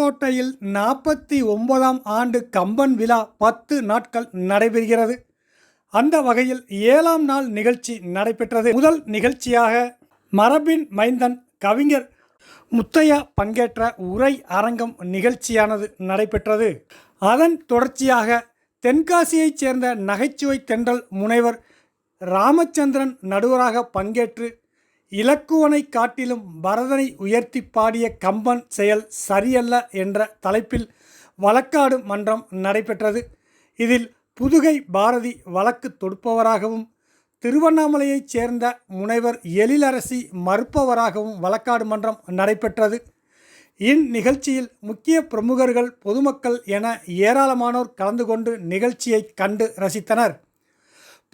புதுக்கோட்டையில் நாற்பத்தி ஒன்பதாம் ஆண்டு கம்பன் விழா பத்து நாட்கள் நடைபெறுகிறது. அந்த வகையில் ஏழாம் நாள் நிகழ்ச்சி நடைபெற்றது. முதல் நிகழ்ச்சியாக மரபின் மைந்தன் கவிஞர் முத்தையா பங்கேற்ற உரை அரங்கம் நிகழ்ச்சியானது நடைபெற்றது. அதன் தொடர்ச்சியாக தென்காசியைச் சேர்ந்த நகைச்சுவை தென்றல் முனைவர் ராமச்சந்திரன் நடுவராக பங்கேற்று இலக்குவனை காட்டிலும் பரதனை உயர்த்தி பாடிய கம்பன் செயல் சரியல்ல என்ற தலைப்பில் வழக்காடு மன்றம் நடைபெற்றது. இதில் புதுகை பாரதி வழக்கு தொடுப்பவராகவும் திருவண்ணாமலையைச் சேர்ந்த முனைவர் எழிலரசி மறுப்பவராகவும் வழக்காடு மன்றம் நடைபெற்றது. இந்நிகழ்ச்சியில் முக்கிய பிரமுகர்கள் பொதுமக்கள் என ஏராளமானோர் கலந்து கொண்டு நிகழ்ச்சியை கண்டு ரசித்தனர்.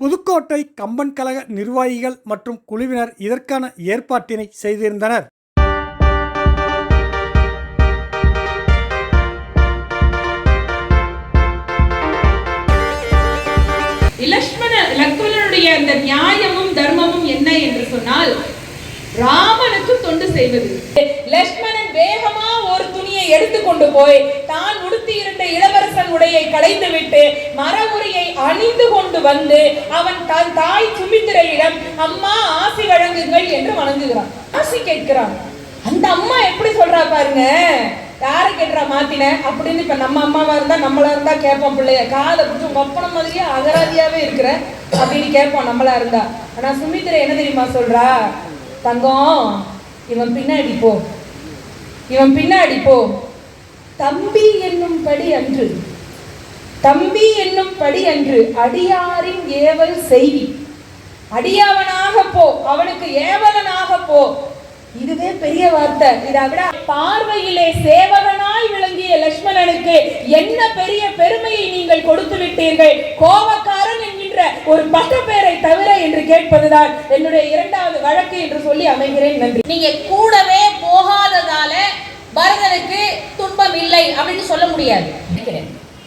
புதுக்கோட்டை கம்பன் கழக நிர்வாகிகள் மற்றும் குழுவினர் இதற்கான ஏற்பாட்டினை செய்திருந்தனர். லக்ஷ்மணனுடைய அந்த நியாயமும் தர்மமும் என்ன என்று சொன்னால் ராமனுக்கு தொண்டு செய்வது. லக்ஷ்மணன் வேகமா ஒரு துணியை எடுத்துக்கொண்டு போய் தான் உடுத்தி இருந்த இளவரசன் உடையை களைந்து விட்டு அணிந்து கொண்டு வந்து அவன் தன் தாய் சுமித்திரையிடம் அம்மா ஆசி வழங்குங்கள் என்று வணங்குகிறான். ஆசி கேட்கிறான். அந்த அம்மா எப்படி சொல்றா பாருங்க? யாரை கேட்டுறா மாத்தின? அப்படின்னு இப்ப நம்ம அம்மாவா இருந்தா நம்மளா இருந்தா கேட்போம் பிள்ளைய. காதை பிடிச்சி ஒப்பன மாதிரியே அகராதியாவே இருக்கிற அப்படின்னு கேட்போம் நம்மளா இருந்தா. ஆனா சுமித்திரை என்ன தெரியுமா சொல்றா? தங்கம் இவன் பின்னாடி போ. இவன் பின்னாடி போ. தம்பி என்னும் படி அன்று. தம்பி என்னும் படி அன்று அடியாரின் ஏவல் செய்தி. அடியவனாக போ அவனுக்கு ஏவலனாக போ. இதுவே பெரிய வார்த்தை. இதை விட பார்வையிலே சேவகனாய் விளங்கிய லக்ஷ்மணனுக்கு என்ன பெரிய பெருமையை நீங்கள் கொடுத்து விட்டீர்கள்? கோபக்காரன் என்கின்ற ஒரு பட்டப்பேரை தவிர என்று கேட்பதுதான் என்னுடைய இரண்டாவது வழக்கு என்று சொல்லி அமைகிறேன். நன்றி. நீங்க கூடவே போகாததால பரதனுக்கு துன்பம் இல்லை அப்படின்னு சொல்ல முடியாது.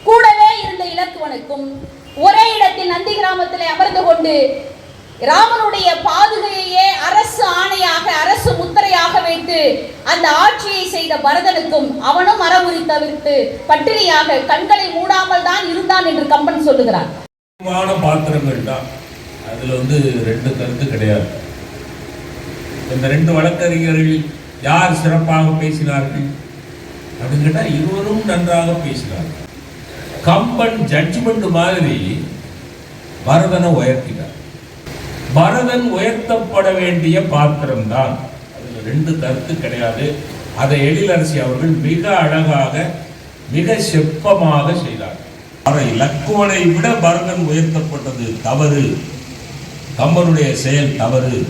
கூடவே இருந்த இலக்குவனுக்கும் ஒரே இடத்தில் நந்தி கிராமத்தில் அமர்ந்து கொண்டு ராமனுடைய பாதுகையே அரசு ஆணையாக அரசு முத்திரையாக வைத்து அந்த ஆட்சியை செய்த பரதனுக்கும் அவனும் அறவுரி தவிர்த்து பட்டினியாக கண்களை மூடாமல் தான் இருந்தான் என்று கம்பன் சொல்லுகிறான். பாத்திரங்கள் தான். அதுல வந்து ரெண்டு கருத்து கிடையாது. இந்த ரெண்டு வழக்கறிஞர்கள் யார் சிறப்பாக பேசினார்கள்? அப்படின்னு கேட்டால் இருவரும் நன்றாக பேசினார் கம்பன் ஜட்ஜ்மெண்ட் மாதிரி பரதனை உயர்த்தினார். பரதன் உயர்த்தப்பட வேண்டிய பாத்திரம்தான். அதில் ரெண்டு கருத்து கிடையாது. அதை எழிலரசி அவர்கள் மிக அழகாக மிக செப்பமாக செய்தார். அவரை லக்குவனை விட பரதன் உயர்த்தப்பட்டது தவறு. கம்பனுடைய செயல் தவறு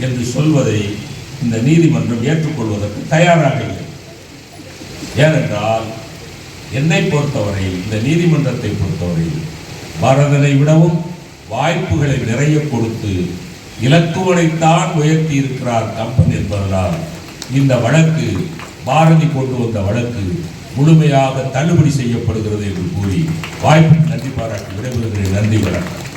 என்று சொல்வதை இந்த நீதிமன்றம் ஏற்றுக்கொள்வதற்கு தயாராக இல்லை. ஏனென்றால் என்னை பொறுத்தவரையில் இந்த நீதிமன்றத்தை பொறுத்தவரையில் பரதனை விடவும் வாய்ப்புகளை நிறைய கொடுத்து இலக்குவனைத்தான் உயர்த்தி இருக்கிறார் கம்பன் என்பதனால் இந்த வழக்கு பாரதி கொண்டு வந்த வழக்கு முழுமையாக தள்ளுபடி செய்யப்படுகிறது என்று கூறி வாய்ப்பு நன்றி பாராட்டி விடைபெறுகிறேன். நன்றி வணக்கம்.